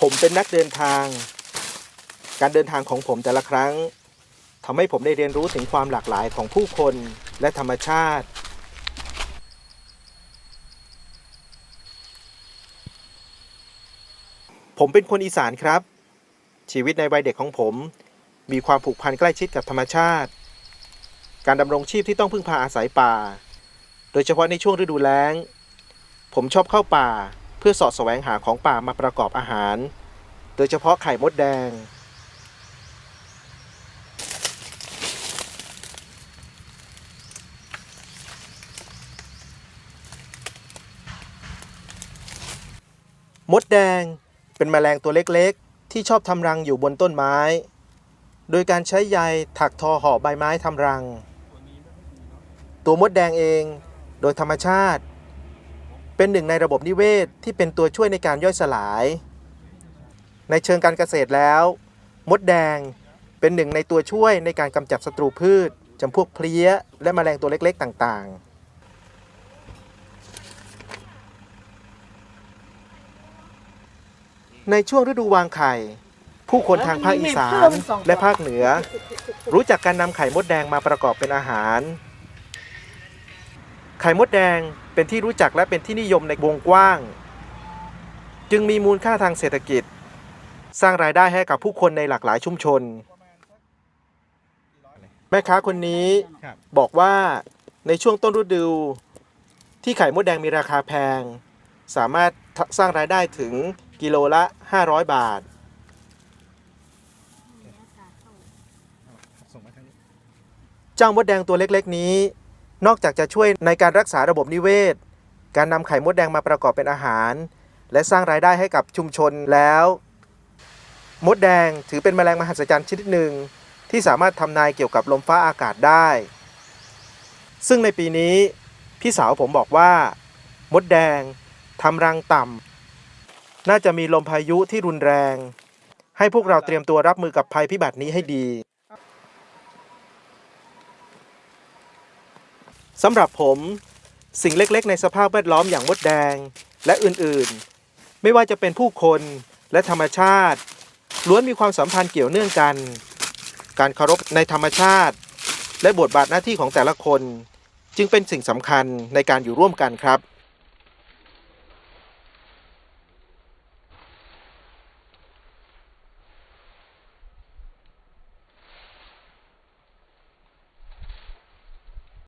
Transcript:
ผมเป็นนักเดินทาง การเดินทางของผมแต่ละครั้งทำให้ผมได้เรียนรู้ถึงความหลากหลายของผู้คนและธรรมชาติ ผมเป็นคนอีสานครับ ชีวิตในวัยเด็กของผม มีความผูกพันใกล้ชิดกับธรรมชาติ การดำรงชีพที่ต้องพึ่งพาอาศัยป่า โดยเฉพาะในช่วงฤดูแล้ง ผมชอบเข้าป่า เพื่อสาะแสวงหาของป่ามาประกอบอาหาร โดยเฉพาะไข่มดแดง มดแดงเป็นแมลงตัวเล็กๆ ที่ชอบทำรังอยู่บนต้นไม้ โดยการใช้ใยถักทอห่อใบไม้ทำรัง ตัวมดแดงเอง โดยธรรมชาติ เป็นหนึ่งในระบบนิเวศที่เป็นตัวช่วยในการย่อยสลาย ในเชิงการเกษตรแล้ว มดแดงเป็นหนึ่งในตัวช่วยในการกำจัดศัตรูพืชจำพวกเพลี้ย และแมลงตัวเล็กๆ ต่างๆในช่วงฤดูวางไข่ ผู้คนทางภาคอีสานและภาคเหนือ รู้จักการนำไข่มดแดงมาประกอบเป็นอาหาร ไข่มดแดง เป็นที่รู้จักและเป็นที่นิยมในวงกว้าง จึงมีมูลค่าทางเศรษฐกิจ สร้างรายได้ให้กับผู้คนในหลากหลายชุมชน แม่ค้าคนนี้ครับบอกว่าในช่วงต้นฤดูที่ไข่มดแดงมีราคาแพง สามารถสร้างรายได้ถึงกิโลละ 500 บาทส่งมาทางนี้เจ้ามดแดงตัวเล็กๆนี้ นอกจากจะช่วยในการรักษาระบบนิเวศ การนำไข่มดแดงมาประกอบเป็นอาหาร และสร้างรายได้ให้กับชุมชนแล้ว มดแดงถือเป็นแมลงมหัศจรรย์ชนิดหนึ่ง ที่สามารถทำนายเกี่ยวกับลมฟ้าอากาศได้ ซึ่งในปีนี้ พี่สาวผมบอกว่า มดแดงทำรังต่ำน่าจะมีลมพายุที่รุนแรง ให้พวกเราเตรียมตัวรับมือกับภัยพิบัตินี้ให้ดี สำหรับผมสิ่งเล็กๆ ในสภาพแวดล้อมอย่างมดแดงและอื่นๆ ไม่ว่าจะเป็นผู้คนและธรรมชาติ ล้วนมีความสัมพันธ์เกี่ยวเนื่องกัน การเคารพในธรรมชาติ และบทบาทหน้าที่ของแต่ละคน จึงเป็นสิ่งสำคัญในการอยู่ร่วมกันครับ